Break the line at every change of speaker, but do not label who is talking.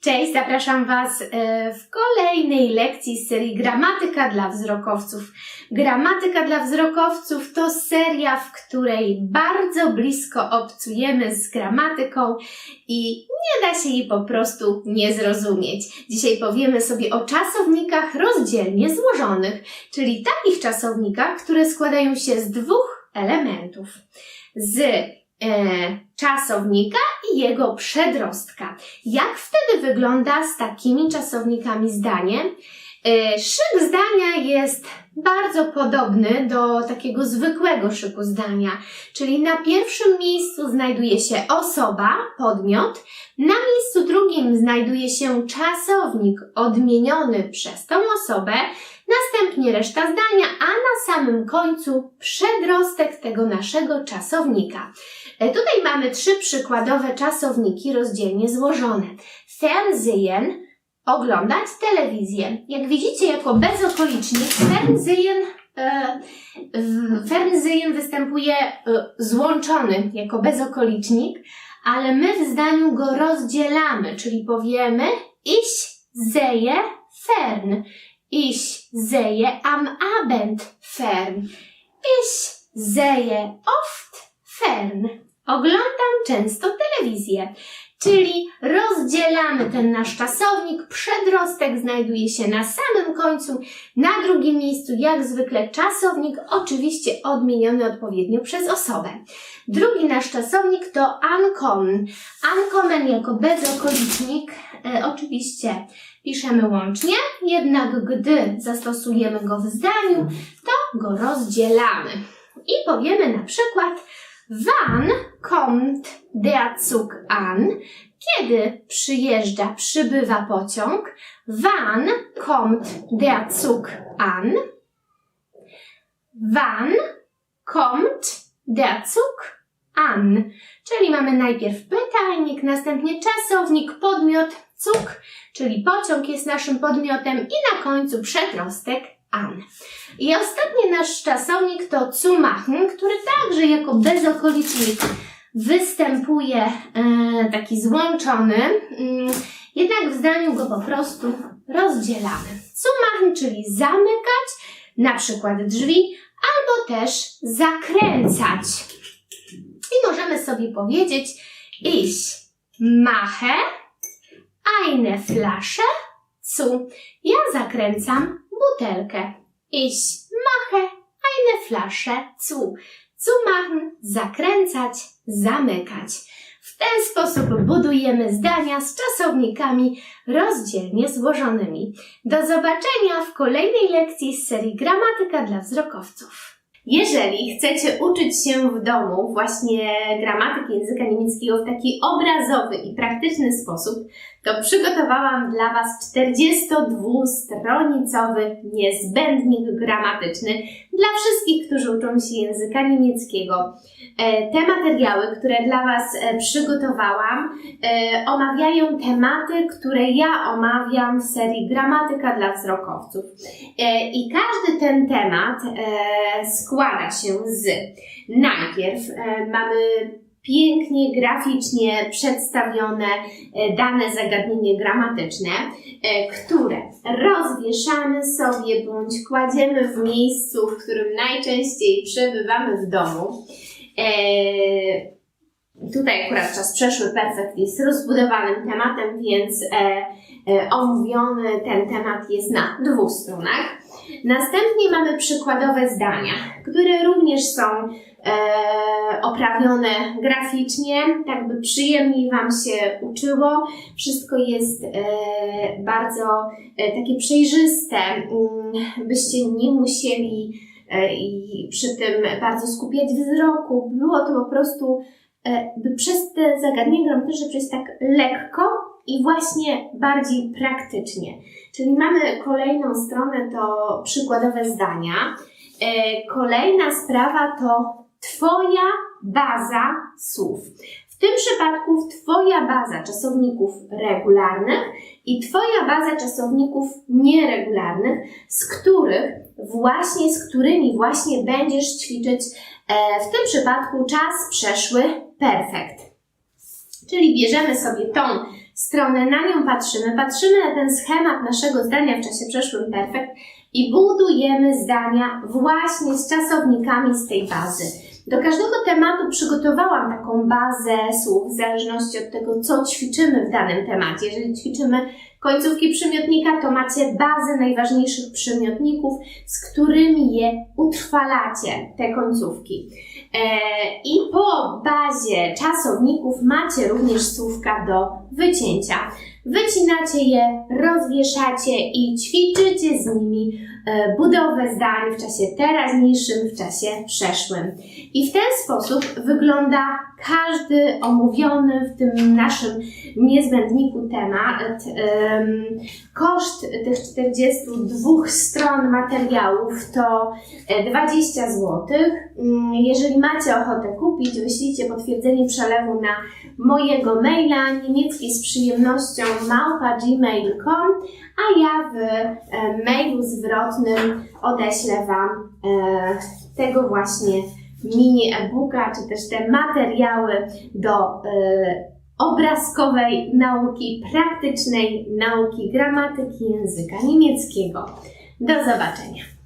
Cześć, zapraszam Was e, w kolejnej lekcji z serii Gramatyka dla wzrokowców. Gramatyka dla wzrokowców to seria, w której bardzo blisko obcujemy z gramatyką i nie da się jej po prostu nie zrozumieć. Dzisiaj powiemy sobie o czasownikach rozdzielnie złożonych, czyli takich czasownikach, które składają się z dwóch elementów. Z czasownika i jego przedrostka. Jak wtedy wygląda z takimi czasownikami zdanie? E, Szyk zdania jest bardzo podobny do takiego zwykłego szyku zdania, czyli na pierwszym miejscu znajduje się osoba, podmiot, na miejscu drugim znajduje się czasownik odmieniony przez tą osobę, następnie reszta zdania, a na samym końcu przedrostek tego naszego czasownika. E, Tutaj mamy trzy przykładowe czasowniki rozdzielnie złożone. Fernsehen, oglądać telewizję. Jak widzicie, jako bezokolicznik Fernsehen, Fernsehen występuje e, złączony jako bezokolicznik, ale my w zdaniu go rozdzielamy, czyli powiemy ich sehe fern, ich sehe am Abend fern, ich sehe oft fern. Oglądam często telewizję. Czyli rozdzielamy ten nasz czasownik, przedrostek znajduje się na samym końcu, na drugim miejscu jak zwykle czasownik, oczywiście odmieniony odpowiednio przez osobę. Drugi nasz czasownik to uncommon. Uncommon jako bezokolicznik, e, oczywiście piszemy łącznie, jednak gdy zastosujemy go w zdaniu, to go rozdzielamy. I powiemy na przykład Wann kommt der Zug an? Kiedy przyjeżdża, przybywa pociąg? Wann kommt der Zug an? Wann kommt der Zug an? Czyli mamy najpierw pytajnik, następnie czasownik, podmiot, cuk, czyli pociąg jest naszym podmiotem i na końcu przedrostek an. I ostatni nasz czasownik to zu który także jako bezokolicznik występuje e, taki złączony, mm, jednak w zdaniu go po prostu rozdzielamy. Zu czyli zamykać, na przykład drzwi, albo też zakręcać. I możemy sobie powiedzieć ich mache eine Flasche zu. Ja zakręcam butelkę. Ich mache eine Flasche zu. Zu machen, zakręcać, zamykać. W ten sposób budujemy zdania z czasownikami rozdzielnie złożonymi. Do zobaczenia w kolejnej lekcji z serii Gramatyka dla wzrokowców. Jeżeli chcecie uczyć się w domu właśnie gramatyki języka niemieckiego w taki obrazowy i praktyczny sposób, to przygotowałam dla Was 42-stronicowy niezbędnik gramatyczny dla wszystkich, którzy uczą się języka niemieckiego. E, Te materiały, które dla Was e, przygotowałam, e, omawiają tematy, które ja omawiam w serii Gramatyka dla wzrokowców. I każdy ten temat składa się z najpierw mamy pięknie, graficznie przedstawione e, dane zagadnienie gramatyczne, e, które rozwieszamy sobie bądź kładziemy w miejscu, w którym najczęściej przebywamy w domu. E, Tutaj akurat czas przeszły perfekt jest rozbudowanym tematem, więc omówiony ten temat jest na dwóch stronach. Następnie mamy przykładowe zdania, które również są e, oprawione graficznie, tak by przyjemniej Wam się uczyło. Wszystko jest e, bardzo e, takie przejrzyste, mm, byście nie musieli e, i przy tym bardzo skupiać wzroku. Było to po prostu, e, by przez te zagadnienia gramatyczne przejść tak lekko i właśnie bardziej praktycznie. Czyli mamy kolejną stronę, to przykładowe zdania. E, Kolejna sprawa to Twoja baza słów. W tym przypadku Twoja baza czasowników regularnych i Twoja baza czasowników nieregularnych, z których właśnie, z którymi właśnie będziesz ćwiczyć e, w tym przypadku czas przeszły perfekt. Czyli bierzemy sobie tą stronę, na nią patrzymy, patrzymy na ten schemat naszego zdania w czasie przeszłym perfekt i budujemy zdania właśnie z czasownikami z tej bazy. Do każdego tematu przygotowałam taką bazę słów w zależności od tego, co ćwiczymy w danym temacie. Jeżeli ćwiczymy końcówki przymiotnika, to macie bazę najważniejszych przymiotników, z którymi je utrwalacie, te końcówki. E, I po bazie czasowników macie również słówka do wycięcia. Wycinacie je, rozwieszacie i ćwiczycie z nimi budowę zdań w czasie teraźniejszym, w czasie przeszłym. I w ten sposób wygląda każdy omówiony w tym naszym niezbędniku temat. Em, Koszt tych 42 stron materiałów to e, 20 zł. Mm, Jeżeli macie ochotę kupić, wyślijcie potwierdzenie przelewu na mojego maila niemiecki z przyjemnością małpa gmail.com, a ja w e, mailu zwrotnym odeślę Wam e, tego właśnie mini e-booka, czy też te materiały do e, obrazkowej nauki, praktycznej nauki gramatyki języka niemieckiego. Do zobaczenia.